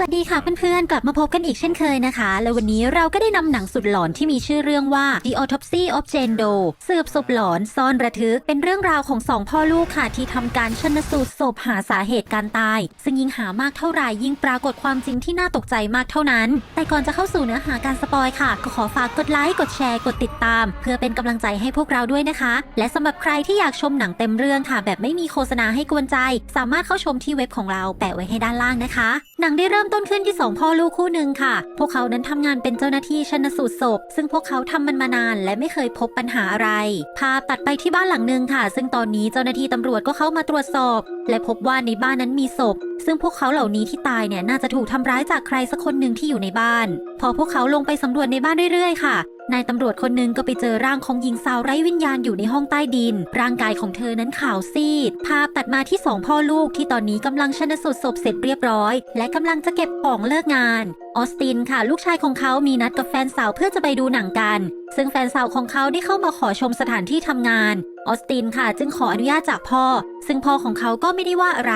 วัสดีค่ะเพื่อนๆ กลับมาพบกันอีกเช่นเคยนะคะ แล้ววันนี้เราก็ได้นำหนังสุดหลอนที่มีชื่อเรื่องว่า The Autopsy of Jane Doe สืบศพหลอนซ่อนระทึก เป็นเรื่องราวของสองพ่อลูกค่ะที่ทำการชนสูตรศพหาสาเหตุการตาย ซึ่งยิ่งหามากเท่าไหร่ยิ่งปรากฏความจริงที่น่าตกใจมากเท่านั้น แต่ก่อนจะเข้าสู่เนื้อหาการสปอยค่ะ ก็ขอฝากกดไลค์กดแชร์กดติดตาม เพื่อเป็นกำลังใจให้พวกเราด้วยนะคะ และสำหรับใครที่อยากชมหนังเต็มเรื่องค่ะ แบบไม่มีโฆษณาให้กวนใจ สามารถเข้าชมที่เว็บของเราแปะไว้ให้ด้านล่างนะคะ หนังได้เริ่มต้นขึ้นที่สองพ่อลูกคู่หนึ่งค่ะ พวกเขานั้นทำงานเป็นเจ้าหน้าที่ชันสูตรศพ ซึ่งพวกเขาทำมันมานานและไม่เคยพบปัญหาอะไร พาตัดไปที่บ้านหลังหนึ่งค่ะ ซึ่งตอนนี้เจ้าหน้าที่ตำรวจก็เข้ามาตรวจสอบ และพบว่าในบ้านนั้นมีศพ ซึ่งพวกเขาเหล่านี้ที่ตายเนี่ยน่าจะถูกทำร้ายจากใครสักคนหนึ่งที่อยู่ในบ้าน พอพวกเขาลงไปสำรวจในบ้านเรื่อยๆ ค่ะ นายตำรวจคนหนึ่งก็ไปเจอร่างของหญิงสาวไร้วิญญาณอยู่ในห้องใต้ดิน ร่างกายของเธอนั้นขาวซีด ภาพตัดมาที่สองพ่อลูกที่ตอนนี้กำลังชนสูตรศพเสร็จเรียบร้อย และกำลังจะเก็บของเลิกงาน ออสตินค่ะ ลูกชายของเขามีนัดกับแฟนสาวเพื่อจะไปดูหนังกัน ซึ่งแฟนสาวของเขาได้เข้ามาขอชมสถานที่ทำงานออสตินค่ะจึงขออนุญาตจากพ่อ ซึ่งพ่อของเขาก็ไม่ได้ว่าอะไร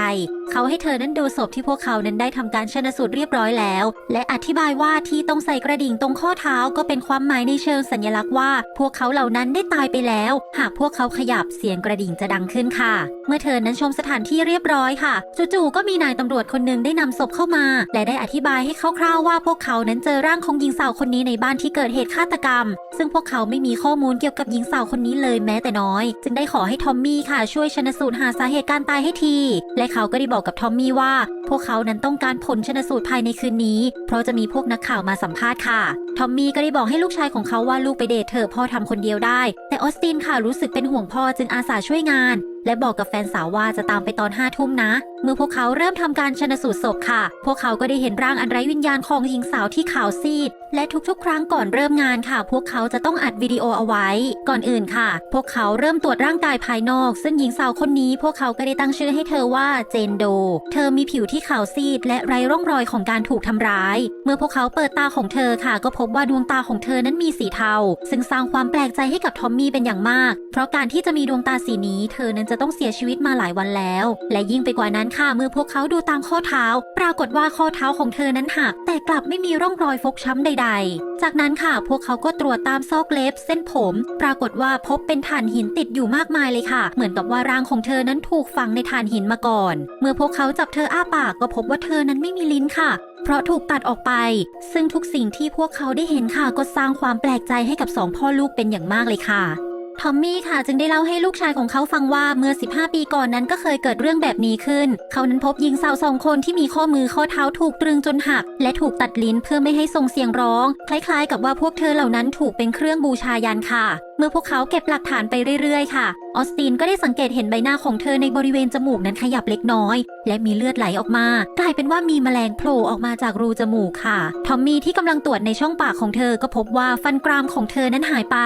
เขาให้เธอนั้นดูศพที่พวกเขานั้นได้ทำการชนสูตรเรียบร้อยแล้ว และอธิบายว่าที่ต้องใส่กระดิ่งตรงข้อเท้าก็เป็นความหมายในเชิงสัญลักษณ์ว่า พวกเขาเหล่านั้นได้ตายไปแล้ว หากพวกเขาขยับเสียงกระดิ่งจะดังขึ้นค่ะ เมื่อเธอนั้นชมสถานที่เรียบร้อยค่ะจู่ๆก็มีนายตำรวจคนหนึ่งได้นำศพเข้ามา และได้อธิบายให้คร่าวๆว่าพวกเขานั้นเจอร่างของหญิงสาวคนนี้ในบ้านที่เกิดเหตุฆาตกรรม ซึ่งพวกเขาไม่มีข้อมูลเกี่ยวกับหญิงสาวคนนี้เลยแม้แต่น้อยจึงได้ขอให้ทอมมี่ค่ะช่วยชนสูตรหาสาเหตุการตายให้ที และเขาก็ได้บอกกับทอมมี่ว่า พวกเขานั้นต้องการผลชนสูตรภายในคืนนี้ เพราะจะมีพวกนักข่าวมาสัมภาษณ์ค่ะ ทอมมี่ก็ได้บอกให้ลูกชายของเขาว่าลูกไปเดทเถอะพ่อทำคนเดียวได้ แต่ออสตินค่ะรู้สึกเป็นห่วงพ่อจึงอาสาช่วยงาน และบอกกับแฟนสาวว่าจะตามไปตอนห้าทุ่มนะ เมื่อพวกเขาเริ่มทำการชนสูตรศพค่ะ พวกเขาก็ได้เห็นร่างอันไร้วิญญาณของหญิงสาวที่ขาวซีด และทุกๆ ครั้งก่อนเริ่มงานค่ะ พวกเขาจะต้องอัดวิดีโอเอาไว้ ก่อนอื่นค่ะ พวกเขาเริ่มตรวจร่างกายภายนอก ซึ่งหญิงสาวคนนี้ พวกเขาก็ได้ตั้งชื่อให้เธอว่าเจนโด เธอมีผิวที่ขาวซีด และไร้ร่องรอยของการถูกทำร้าย เมื่อพวกเขาเปิดตาของเธอค่ะ ก็พบว่าดวงตาของเธอนั้นมีสีเทา ซึ่งสร้างความแปลกใจให้กับทอมมี่เป็นอย่างมาก เพราะการที่จะมีดวงตาสีนี้ เธอนั้นจะต้องเสียชีวิตมาหลายวันแล้ว และยิ่งไปกว่านั้นค่ะเมื่อพวกเขาดูตามข้อเท้า ปรากฏว่าข้อเท้าของเธอนั้นหัก แต่กลับไม่มีร่องรอยฟกช้ำใด ๆ จากนั้นค่ะ พวกเขาก็ตรวจตามซอกเล็บ เส้นผม ปรากฏว่าพบเป็นถ่านหินติดอยู่มากมายเลยค่ะ เหมือนกับว่าร่างของเธอนั้นถูกฝังในถ่านหินมาก่อน เมื่อพวกเขาจับเธออ้าปากก็พบว่าเธอนั้นไม่มีลิ้นค่ะเพราะถูกตัดออกไป ซึ่งทุกสิ่งที่พวกเขาได้เห็นค่ะ ก็สร้างความแปลกใจให้กับสองพ่อลูกเป็นอย่างมากเลยค่ะ ทอมมี่ค่ะจึงได้เล่าให้ลูกชายของเขาฟังว่าเมื่อ 15 ปีก่อนนั้นก็เคยเกิดเรื่องแบบนี้ขึ้น เขานั้นพบหญิงสาวสองคนที่มีข้อมือข้อเท้าถูกตรึงจนหัก และถูกตัดลิ้นเพื่อไม่ให้ส่งเสียงร้อง คล้ายๆ กับว่าพวกเธอเหล่านั้นถูกเป็นเครื่องบูชายันค่ะ เมื่อพวกเขาเก็บหลักฐานไปเรื่อยๆ ค่ะ ออสตินก็ได้สังเกตเห็นใบหน้าของเธอในบริเวณจมูกนั้นขยับเล็กน้อย และมีเลือดไหลออกมา กลายเป็นว่ามีแมลงโผล่ออกมาจากรูจมูกค่ะ ทอมมี่ที่กำลังตรวจในช่องปากของเธอก็พบว่าฟันกรามของเธอนั้นหายไป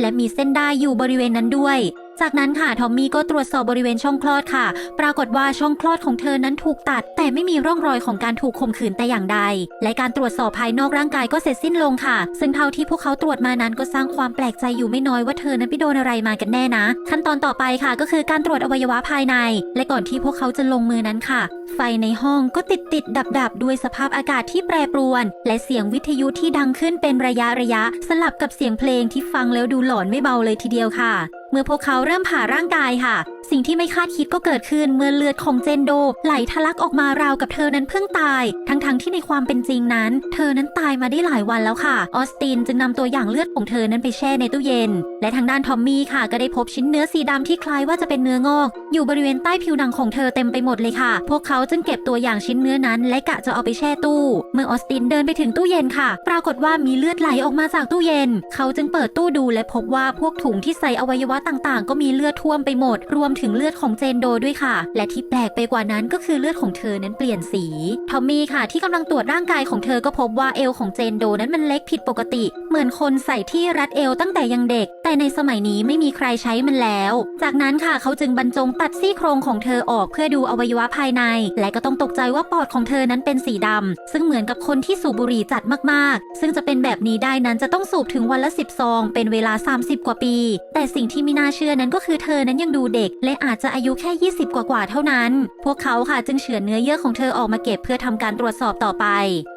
และมีเส้นได้อยู่บริเวณนั้นด้วย จากนั้นค่ะทอมมี่ก็ตรวจสอบบริเวณช่องคลอดค่ะ ปรากฏว่าช่องคลอดของเธอนั้นถูกตัด แต่ไม่มีร่องรอยของการถูกข่มขืนแต่อย่างใด และการตรวจสอบภายนอกร่างกายก็เสร็จสิ้นลงค่ะ ซึ่งเท่าที่พวกเขาตรวจมานั้นก็สร้างความแปลกใจอยู่ไม่น้อยว่าเธอนั้นไปโดนอะไรมากันแน่นะ ขั้นตอนต่อไปค่ะ ก็คือการตรวจอวัยวะภายใน และก่อนที่พวกเขาจะลงมือนั้นค่ะ ไฟในห้องก็ติดติดดับดับด้วยสภาพอากาศที่แปรปรวน และเสียงวิทยุที่ดังขึ้นเป็นระยะระยะ สลับกับเสียงเพลงที่ฟังแล้วดูหลอนไม่เบาเลยทีเดียวค่ะเมื่อพวกเขาเริ่มผ่าร่างกายค่ะ สิ่งที่ไม่คาดคิดก็เกิดขึ้นเมื่อเลือดของเจนโด ไหลทะลักออกมาราวกับเธอนั้นเพิ่งตาย ทั้งๆทที่ในความเป็นจริงนั้น เธอนั้นตายมาได้หลายวันแล้วค่ะ ออสตินจึงนำตัวอย่างเลือดของเธอนั้นไปแช่ในตู้เย็น และทางด้านทอมมี่ค่ะก็ได้พบชิ้นเนื้อสีดำที่คล้ายว่าจะเป็นเนื้องอก อยู่บริเวณใต้ผิวหนังของเธอเต็มไปหมดเลยค่ะ พวกเขาจึงเก็บตัวอย่างชิ้นเนื้อนั้น และกะจะเอาไปแช่ตู้ เมื่อออสตินเดินไปถึงตู้เย็นค่ะ ปรากฏว่ามีเลือดไหลออกมาจากตู้เย็น เขาจึงเปิดตู้ดูและพบว่าพวกถุงที่ใส่อวัยวะต่างๆ ก็มีเลือดท่วมไปหมด รวมถึงเลือดของเจนโดด้วยค่ะ และที่แปลกไปกว่านั้นก็คือเลือดของเธอนั้นเปลี่ยนสี ทอมมี่ค่ะ ที่กำลังตรวจร่างกายของเธอก็พบว่าเอวของเจนโดนั้นมันเล็กผิดปกติ เหมือนคนใส่ที่รัดเอวตั้งแต่ยังเด็ก แต่ในสมัยนี้ไม่มีใครใช้มันแล้ว จากนั้นค่ะเขาจึงบรรจงตัดซี่โครงของเธอออกเพื่อดูอวัยวะภายใน และก็ต้องตกใจว่าปอดของเธอนั้นเป็นสีดำซึ่งเหมือนกับคนที่สูบบุหรี่จัดมากๆ ซึ่งจะเป็นแบบนี้ได้นั้นจะต้องสูบถึงวันละ10ซอง เป็นเวลา 30 กว่าปี แต่สิ่งที่ไม่น่าเชื่อนั้นก็คือเธอนั้นยังดูเด็ก และอาจจะอายุแค่ 20 กว่าๆเท่านั้น พวกเขาค่ะจึงเฉือนเนื้อเยื่อของเธอออกมาเก็บเพื่อทำการตรวจสอบต่อไป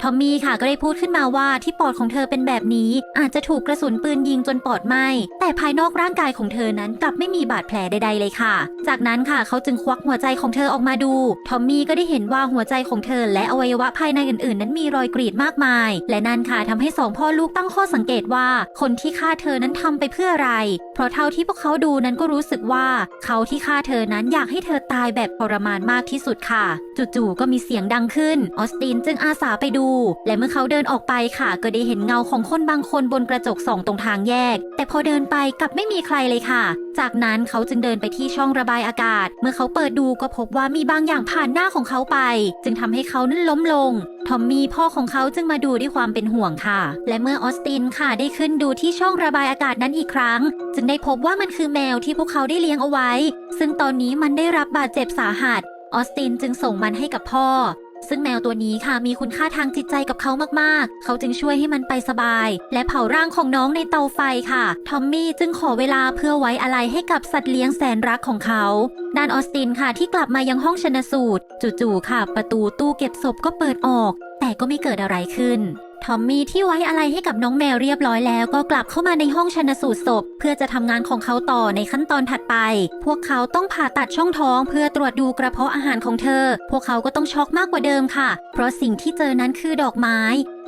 ทอมมี่ค่ะก็ได้พูดขึ้นมาว่าที่ปอดของเธอเป็นแบบนี้ อาจจะถูกกระสุนปืนยิงจนปอดไหมแต่ภายนอกร่างกายของเธอนั้นกลับไม่มีบาดแผลใด ๆ เลยค่ะ จากนั้นค่ะเขาจึงควักหัวใจของเธอออกมาดู ทอมมี่ก็ได้เห็นว่าหัวใจของเธอและอวัยวะภายในอื่นๆ นั้นมีรอยกรีดมากมาย และนั่นค่ะทำให้สองพ่อลูกตั้งข้อสังเกตว่า คนที่ฆ่าเธอนั้นทำไปเพื่ออะไร เพราะเท่าที่พวกเขาดูนั้นก็รู้สึกว่า เขาที่ฆ่าเธอนั้นอยากให้เธอตายแบบทรมานมากที่สุดค่ะ จู่ๆก็มีเสียงดังขึ้น ออสตินจึงอาสาไปดู และเมื่อเขาเดินออกไปค่ะ ก็ได้เห็นเงาของคนบางคนบนกระจกส่องตรงทางแยก แต่พอเดินไปกับไม่มีใครเลยค่ะ จากนั้นเขาจึงเดินไปที่ช่องระบายอากาศ เมื่อเขาเปิดดูก็พบว่ามีบางอย่างผ่านหน้าของเขาไป จึงทำให้เขานั้นล้มลง ทอมมี่พ่อของเขาจึงมาดูด้วยความเป็นห่วงค่ะ และเมื่อออสตินค่ะได้ขึ้นดูที่ช่องระบายอากาศนั้นอีกครั้ง จึงได้พบว่ามันคือแมวที่พวกเขาได้เลี้ยงเอาไว้ ซึ่งตอนนี้มันได้รับบาดเจ็บสาหัสออสตินจึงส่งมันให้กับพ่อ ซึ่งแมวตัวนี้ค่ะมีคุณค่าทางจิตใจกับเขามากๆ เขาจึงช่วยให้มันไปสบาย และเผาร่างของน้องในเตาไฟค่ะ ทอมมี่จึงขอเวลาเพื่อไว้อะไรให้กับสัตว์เลี้ยงแสนรักของเขา ด้านออสตินค่ะที่กลับมายังห้องชนสูตร จู่ๆค่ะ ประตูตู้เก็บศพก็เปิดออก แต่ก็ไม่เกิดอะไรขึ้น ทอมมี่ที่ไว้อะไรให้กับน้องแมวเรียบร้อยแล้วก็กลับเข้ามาในห้องชนสูตรศพ เพื่อจะทำงานของเขาต่อในขั้นตอนถัดไป พวกเขาต้องผ่าตัดช่องท้อง เพื่อตรวจดูกระเพาะอาหารของเธอ พวกเขาก็ต้องช็อกมากกว่าเดิมค่ะ เพราะสิ่งที่เจอนั้นคือดอกไม้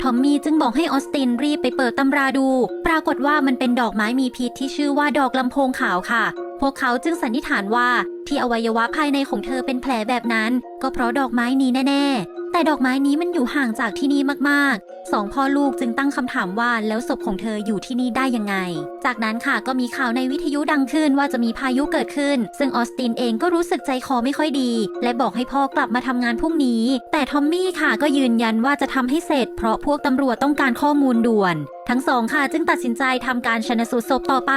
ทอมมี่จึงบอกให้ออสตินรีบไปเปิดตำราดู ปรากฏว่ามันเป็นดอกไม้มีพิษที่ชื่อว่าดอกลำโพงขาวค่ะ พวกเขาจึงสันนิษฐานว่าที่อวัยวะภายในของเธอเป็นแผลแบบนั้น ก็เพราะดอกไม้นี้แน่ๆ แต่ดอกไม้นี้มันอยู่ห่างจากที่นี่มากๆ สองพ่อลูกจึงตั้งคำถามว่าแล้วศพของเธออยู่ที่นี่ได้ยังไง จากนั้นค่ะก็มีข่าวในวิทยุดังขึ้นว่าจะมีพายุเกิดขึ้น ซึ่งออสตินเองก็รู้สึกใจคอไม่ค่อยดี และบอกให้พ่อกลับมาทำงานพรุ่งนี้ แต่ทอมมี่ค่ะก็ยืนยันว่าจะทำให้เสร็จเพราะพวกตำรวจต้องการข้อมูลด่วน ทั้งสองค่ะจึงตัดสินใจทำการชนสูตรศพต่อไป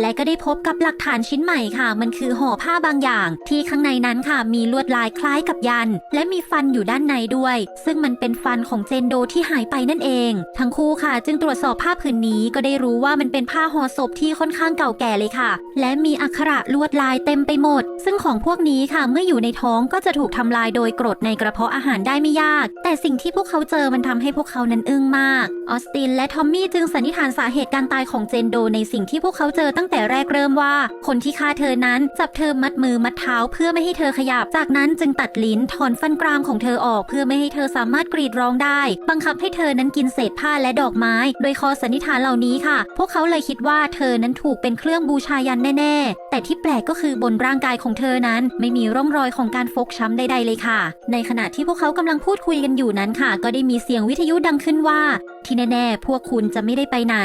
และก็ได้พบกับหลักฐานชิ้นใหม่ค่ะ มันคือห่อผ้าบางอย่าง ที่ข้างในนั้นค่ะมีลวดลายคล้ายกับยัน และมีฟันอยู่ด้านในด้วย ซึ่งมันเป็นฟันของเจนโดที่หายไปนั่นเอง ทั้งคู่ค่ะ จึงตรวจสอบผ้าผืนนี้ก็ได้รู้ว่ามันเป็นผ้าห่อศพที่ค่อนข้างเก่าแก่เลยค่ะ และมีอักขระลวดลายเต็มไปหมด ซึ่งของพวกนี้ค่ะ เมื่ออยู่ในท้องก็จะถูกทำลายโดยกรดในกระเพาะอาหารได้ไม่ยาก แต่สิ่งที่พวกเขาเจอมันทำให้พวกเขานั้นอึ้งมาก ออสตินและทอมมี่จึงสันนิษฐานสาเหตุการตายของเจนโดในสิ่งที่พวกเขาเจอตั้งแต่แรกเริ่มว่า คนที่ฆ่าเธอนั้นจับเธอมัดมือมัดเท้าเพื่อไม่ให้เธอขยับ จากนั้นจึงตัดลิ้นถอนฟันกรามของเธอออกเพื่อไม่ให้เธอสามารถกรีดร้องได้ บังคับให้เธอนั้นกินเศษผ้าและดอกไม้ โดยข้อสันนิษฐานเหล่านี้ค่ะ พวกเขาเลยคิดว่าเธอนั้นถูกเป็นเครื่องบูชายันแน่ ๆ แต่ที่แปลกก็คือบนร่างกายของเธอนั้น ไม่มีร่องรอยของการฟกช้ำใดๆเลยค่ะ ในขณะที่พวกเขากำลังพูดคุยกันอยู่นั้นค่ะ ก็ได้มีเสียงวิทยุดังขึ้นว่า ที่แน่ ๆ พวกคุณจะไม่ได้ไปไหน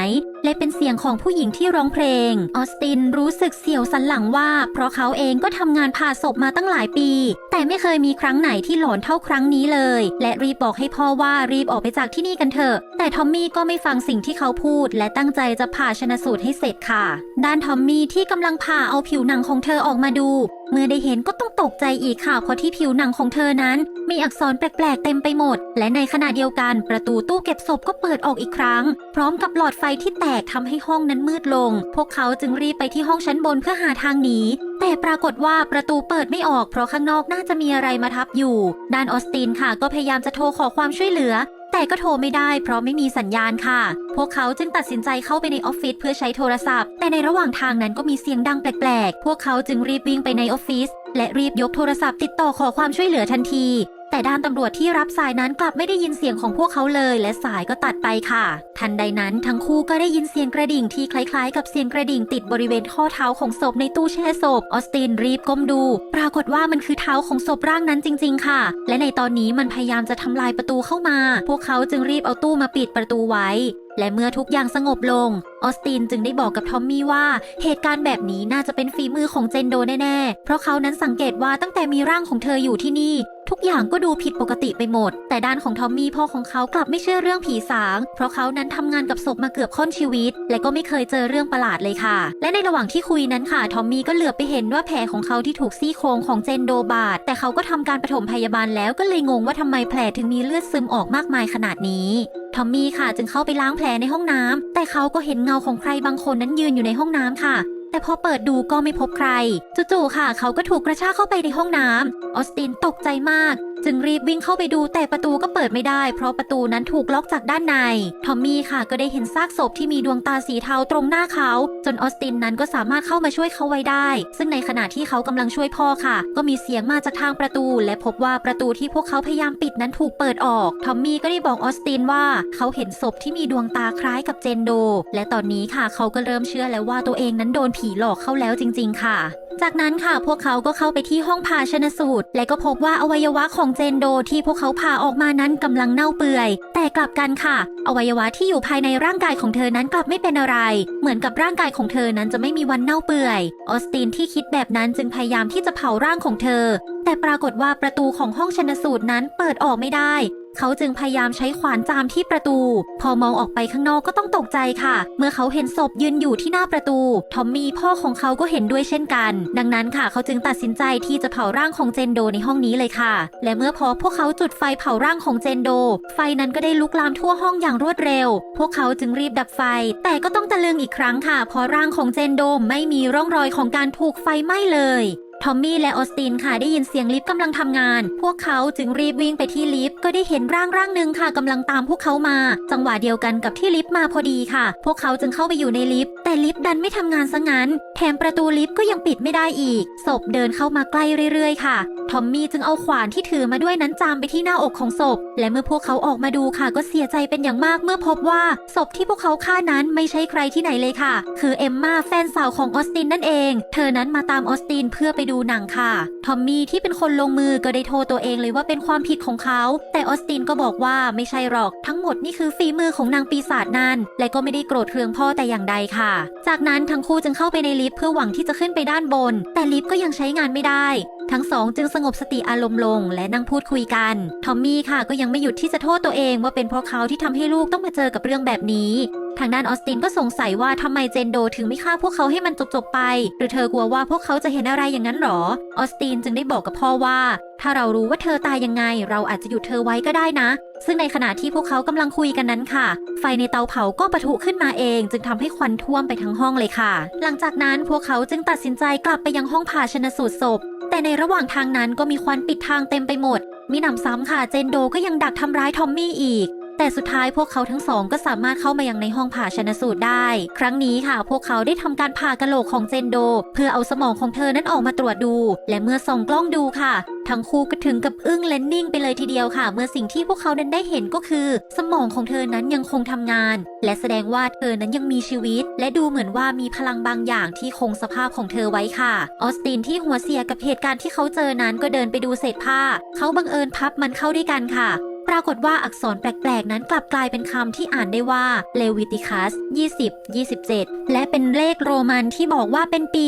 และเป็นเสียงของผู้หญิงที่ร้องเพลง ออสตินรู้สึกเสียวสันหลังว่า เพราะเขาเองก็ทำงานผ่าศพมาตั้งหลายปี แต่ไม่เคยมีครั้งไหนที่หลอนเท่าครั้งนี้เลย และรีบบอกให้พ่อว่ารีบออกไปจากที่นี่กันเถอะ แต่ทอมมี่ก็ไม่ฟังสิ่งที่เขาพูด และตั้งใจจะผ่าชนะสูตรให้เสร็จค่ะ ด้านทอมมี่ที่กำลังผ่าเอาผิวหนังของเธอออกมาดู เมื่อได้เห็นก็ต้องตกใจอีกค่ะเพราะที่ผิวหนังของเธอนั้น มีอักษรแปลกๆเต็มไปหมด และในขณะเดียวกันประตูตู้เก็บศพก็เปิดออกอีกครั้ง พร้อมกับหลอดไฟที่แตกทำให้ห้องนั้นมืดลง พวกเขาจึงรีบไปที่ห้องชั้นบนเพื่อหาทางหนี แต่ปรากฏว่าประตูเปิดไม่ออกเพราะข้างนอกน่าจะมีอะไรมาทับอยู่ ดานออสตินค่ะก็พยายามจะโทรขอความช่วยเหลือ แต่ก็โทรไม่ได้เพราะไม่มีสัญญาณค่ะ พวกเขาจึงตัดสินใจเข้าไปในออฟฟิศเพื่อใช้โทรศัพท์ แต่ในระหว่างทางนั้นก็มีเสียงดังแปลกๆ พวกเขาจึงรีบวิ่งไปในออฟฟิศและรีบยกโทรศัพท์ติดต่อขอความช่วยเหลือทันที แต่ด้านตำรวจที่รับสายนั้นกลับไม่ได้ยินเสียงของพวกเขาเลย และสายก็ตัดไปค่ะ ทันใดนั้นทั้งคู่ก็ได้ยินเสียงกระดิ่งที่คล้ายๆ กับเสียงกระดิ่งติดบริเวณข้อเท้าของศพในตู้แช่ศพออสตินรีบก้มดู ปรากฏว่ามันคือเท้าของศพร่างนั้นจริง ๆ ค่ะ และในตอนนี้มันพยายามจะทำลายประตูเข้ามา พวกเขาจึงรีบเอาตู้มาปิดประตูไว้และเมื่อทุกอย่างสงบลง ออสตินจึงได้บอกกับทอมมี่ว่า เหตุการณ์แบบนี้น่าจะเป็นฝีมือของเจนโดแน่ๆ เพราะเขานั้นสังเกตว่าตั้งแต่มีร่างของเธออยู่ที่นี่ ทุกอย่างก็ดูผิดปกติไปหมด แต่ด้านของทอมมี่พ่อของเขากลับไม่เชื่อเรื่องผีสาง เพราะเขานั้นทำงานกับศพมาเกือบค่อนชีวิต และก็ไม่เคยเจอเรื่องประหลาดเลยค่ะ และในระหว่างที่คุยนั้นค่ะทอมมี่ก็เหลือบไปเห็นว่าแผลของเขาที่ถูกซี่โครงของเจนโดบาดแต่เขาก็ทำการปฐมพยาบาลแล้วก็เลยงงว่าทำไมแผลถึงมีเลือดซึมออกมากมายขนาดนี้ทอมมี่ค่ะจึงเข้าไปล้างแผลในห้องน้ำแต่เขาก็เห็นเงาของใครบางคนนั้นยืนอยู่ในห้องน้ำค่ะ แต่พอเปิดดูก็ไม่พบใครจู่ๆค่ะ เขาก็ถูกกระชากเข้าไปในห้องน้ำออสตินตกใจมาก จึงรีบวิ่งเข้าไปดูแต่ประตูก็เปิดไม่ได้ เพราะประตูนั้นถูกล็อกจากด้านใน ทอมมี่ค่ะก็ได้เห็นซากศพที่มีดวงตาสีเทาตรงหน้าเขา จนออสตินนั้นก็สามารถเข้ามาช่วยเขาไว้ได้ ซึ่งในขณะที่เขากำลังช่วยพ่อค่ะ ก็มีเสียงมาจากทางประตู และพบว่าประตูที่พวกเขาพยายามปิดนั้นถูกเปิดออก ทอมมี่ก็ได้บอกออสตินว่าเขาเห็นศพที่มีดวงตาคล้ายกับเจนโด และตอนนี้ค่ะเขาก็เริ่มเชื่อแล้วว่าตัวเองนั้นโดนผีหลอกเข้าแล้วจริง ๆ ค่ะ จากนั้นค่ะพวกเขาก็เข้าไปที่ห้องผ่าชนสูตร และก็พบว่าอวัยวะของเจนโดที่พวกเขาผ่าออกมานั้นกำลังเน่าเปื่อย แต่กลับกันค่ะ อวัยวะที่อยู่ภายในร่างกายของเธอนั้นกลับไม่เป็นอะไร เหมือนกับร่างกายของเธอนั้นจะไม่มีวันเน่าเปื่อย ออสตินที่คิดแบบนั้นจึงพยายามที่จะเผาร่างของเธอ แต่ปรากฏว่าประตูของห้องชนสูตรนั้นเปิดออกไม่ได้เขาจึงพยายามใช้ขวานจามที่ประตู พอมองออกไปข้างนอกก็ต้องตกใจค่ะ เมื่อเขาเห็นศพยืนอยู่ที่หน้าประตู ทอมมี่พ่อของเขาก็เห็นด้วยเช่นกัน ดังนั้นค่ะ เขาจึงตัดสินใจที่จะเผาร่างของเจนโดในห้องนี้เลยค่ะ และเมื่อพอพวกเขาจุดไฟเผาร่างของเจนโด ไฟนั้นก็ได้ลุกลามทั่วห้องอย่างรวดเร็ว พวกเขาจึงรีบดับไฟ แต่ก็ต้องตะลึงอีกครั้งค่ะ เพราะร่างของเจนโดไม่มีร่องรอยของการถูกไฟไหม้เลย ทอมมี่และออสตินค่ะได้ยินเสียงลิฟต์กำลังทำงาน พวกเขาจึงรีบวิ่งไปที่ลิฟต์ก็ได้เห็นร่างร่างหนึ่งค่ะกำลังตามพวกเขามา จังหวะเดียวกันกับที่ลิฟต์มาพอดีค่ะ พวกเขาจึงเข้าไปอยู่ในลิฟต์แต่ลิฟต์ดันไม่ทำงานซะงั้น แถมประตูลิฟต์ก็ยังปิดไม่ได้อีกศพเดินเข้ามาใกล้เรื่อยๆ ค่ะทอมมี่จึงเอาขวานที่ถือมาด้วยนั้นจามไปที่หน้าอกของศพ และเมื่อพวกเขาออกมาดูค่ะ ก็เสียใจเป็นอย่างมากเมื่อพบว่าศพที่พวกเขาฆ่านั้นไม่ใช่ใครที่ไหนเลยค่ะ คือเอมมาแฟนสาวของออสตินนั่นเอง เธอนั้นมาตามออสตินเพื่อไปดูหนังค่ะ ทอมมี่ที่เป็นคนลงมือก็ได้โทษตัวเองเลยว่าเป็นความผิดของเขา แต่ออสตินก็บอกว่าไม่ใช่หรอกทั้งหมดนี่คือฝีมือของนางปีศาจนั่น และก็ไม่ได้โกรธเคืองพ่อแต่อย่างใดค่ะ จากนั้นทั้งคู่จึงเข้าไปในลิฟต์เพื่อหวังที่จะขึ้นไปด้านบน แต่ลิฟต์ก็ยังใช้งานไม่ได้ ทั้งสองจึงสงบสติอารมณ์ลงและนั่งพูดคุยกัน ทอมมี่ค่ะก็ยังไม่หยุดที่จะโทษตัวเองว่าเป็นเพราะเขาที่ทำให้ลูกต้องมาเจอกับเรื่องแบบนี้ ทางด้านออสตินก็สงสัยว่าทำไมเจนโดถึงไม่ฆ่าพวกเขาให้มันจบๆไป หรือเธอกลัวว่าพวกเขาจะเห็นอะไรอย่างนั้นหรอ ออสตินจึงได้บอกกับพ่อว่า ถ้าเรารู้ว่าเธอตายยังไง เราอาจจะหยุดเธอไว้ก็ได้นะ ซึ่งในขณะที่พวกเขากำลังคุยกันนั้นค่ะ ไฟในเตาเผาก็ปะทุขึ้นมาเอง จึงทำให้ควันท่วมไปทั้งห้องเลยค่ะ หลังจากนั้นพวกเขาจึงตัดสินใจกลับไปยังห้องผ่าชนสูตรศพ แต่ในระหว่างทางนั้นก็มีควันปิดทางเต็มไปหมด มีหนำซ้ำค่ะเจนโดก็ยังดักทำร้ายทอมมี่อีก แต่สุดท้ายพวกเขาทั้งสองก็สามารถเข้ามายังในห้องผ่าชนสูตรได้ ครั้งนี้ค่ะ พวกเขาได้ทำการผ่ากะโหลกของเจนโด เพื่อเอาสมองของเธอนั้นออกมาตรวจดู และเมื่อส่องกล้องดูค่ะ ทั้งคู่ก็ถึงกับอึ้งและนิ่งไปเลยทีเดียวค่ะ เมื่อสิ่งที่พวกเขานั้นได้เห็นก็คือ สมองของเธอนั้นยังคงทำงาน และแสดงว่าเธอนั้นยังมีชีวิต และดูเหมือนว่ามีพลังบางอย่างที่คงสภาพของเธอไว้ค่ะ ออสตินที่หัวเสียกับเหตุการณ์ที่เขาเจอนั้นก็เดินไปดูเศษผ้า เขาบังเอิญพับมันเข้าด้วยกันค่ะ ปรากฏว่าอักษรแปลกๆ นั้นกลับกลายเป็นคำที่อ่านได้ว่าเลวิติคัส20 27 และเป็นเลขโรมันที่บอกว่าเป็นปี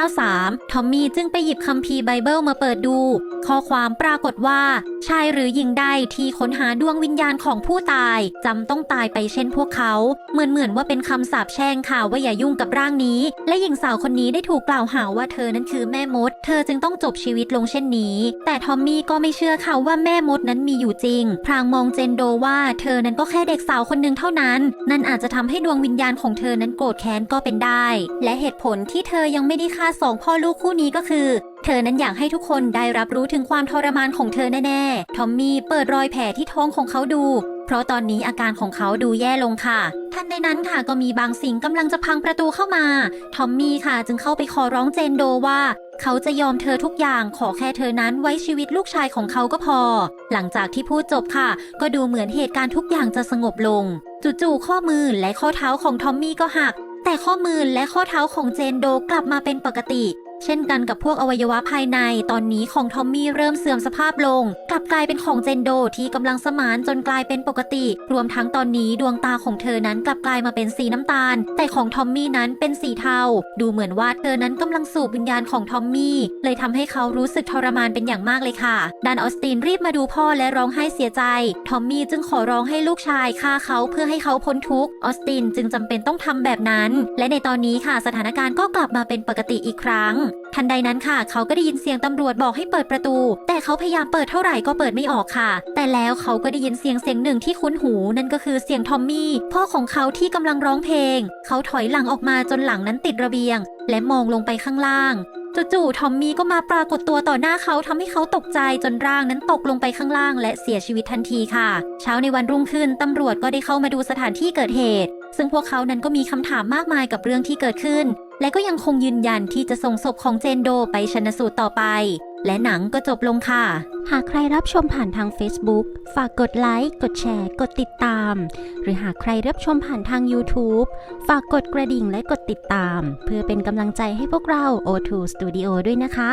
1693 ทอมมี่จึงไปหยิบคัมภีร์ไบเบิลมาเปิดดู ข้อความปรากฏว่า ชายหรือหญิงใดที่ค้นหาดวงวิญญาณของผู้ตายจำต้องตายไปเช่นพวกเขา เหมือนเหมือนว่าเป็นคำสาปแช่งค่ะว่าอย่ายุ่งกับร่างนี้ และหญิงสาวคนนี้ได้ถูกกล่าวหาว่าเธอนั้นคือแม่มด เธอจึงต้องจบชีวิตลงเช่นนี้ แต่ทอมมี่ก็ไม่เชื่อค่ะว่าแม่มดนั้นมีอยู่จริงพรางมองเจนโดว่าเธอนั้นก็แค่เด็กสาวคนหนึ่งเท่านั้น นั่นอาจจะทำให้ดวงวิญญาณของเธอนั้นโกรธแค้นก็เป็นได้ และเหตุผลที่เธอยังไม่ได้ฆ่าสองพ่อลูกคู่นี้ก็คือเธอนั้นอยากให้ทุกคนได้รับรู้ถึงความทรมานของเธอแน่ ๆ ทอมมี่เปิดรอยแผลที่ท้องของเขาดู เพราะตอนนี้อาการของเขาดูแย่ลงค่ะ ทันใดนั้นค่ะก็มีบางสิ่งกำลังจะพังประตูเข้ามา ทอมมี่ค่ะจึงเข้าไปขอร้องเจนโดว่า เขาจะยอมเธอทุกอย่างขอแค่เธอนั้นไว้ชีวิตลูกชายของเขาก็พอ หลังจากที่พูดจบค่ะ ก็ดูเหมือนเหตุการณ์ทุกอย่างจะสงบลง จู่ๆข้อมือและข้อเท้าของทอมมี่ก็หักแต่ข้อมือและข้อเท้าของเจนโดกลับมาเป็นปกติ เช่นกันกับพวกอวัยวะภายใน ตอนนี้ของทอมมี่เริ่มเสื่อมสภาพลง กลับกลายเป็นของเจนโดที่กำลังสมานจนกลายเป็นปกติ รวมทั้งตอนนี้ดวงตาของเธอนั้นกลับกลายมาเป็นสีน้ำตาล แต่ของทอมมี่นั้นเป็นสีเทา ดูเหมือนว่าเธอนั้นกำลังสูบวิญญาณของทอมมี่เลยทำให้เขารู้สึกทรมานเป็นอย่างมากเลยค่ะดานออสตินรีบมาดูพ่อและร้องไห้เสียใจ ทอมมี่จึงขอร้องให้ลูกชายฆ่าเขาเพื่อให้เขาพ้นทุกข์ ออสตินจึงจำเป็นต้องทำแบบนั้น และในตอนนี้ค่ะสถานการณ์ก็กลับมาเป็นปกติอีกครั้งทันใดนั้นค่ะ เขาก็ได้ยินเสียงตำรวจบอกให้เปิดประตู แต่เขาพยายามเปิดเท่าไหร่ก็เปิดไม่ออกค่ะ แต่แล้วเขาก็ได้ยินเสียงเสียงหนึ่งที่คุ้นหู นั่นก็คือเสียงทอมมี่พ่อของเขาที่กำลังร้องเพลง เขาถอยหลังออกมาจนหลังนั้นติดระเบียง และมองลงไปข้างล่างจู่ๆทอมมี่ก็มาปรากฏตัวต่อหน้าเขาทำให้เขาตกใจจนร่างนั้นตกลงไปข้างล่าง และเสียชีวิตทันทีค่ะ เช้าในวันรุ่งขึ้นตำรวจก็ได้เข้ามาดูสถานที่เกิดเหตุ ซึ่งพวกเขานั้นก็มีคำถามมากมายกับเรื่องที่เกิดขึ้น และก็ยังคงยืนยันที่จะส่งศพของเจนโดไปชนสูตรต่อไป และหนังก็จบลงค่ะ หากใครรับชมผ่านทาง Facebook ฝากกดไลค์ กดแชร์ กดติดตาม หรือหากใครรับชมผ่านทาง YouTube ฝากกดกระดิ่งและกดติดตาม เพื่อเป็นกำลังใจให้พวกเรา O2 Studio ด้วยนะคะ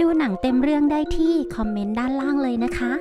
ดูหนังเต็มเรื่องได้ที่คอมเมนต์ด้านล่างเลยนะคะ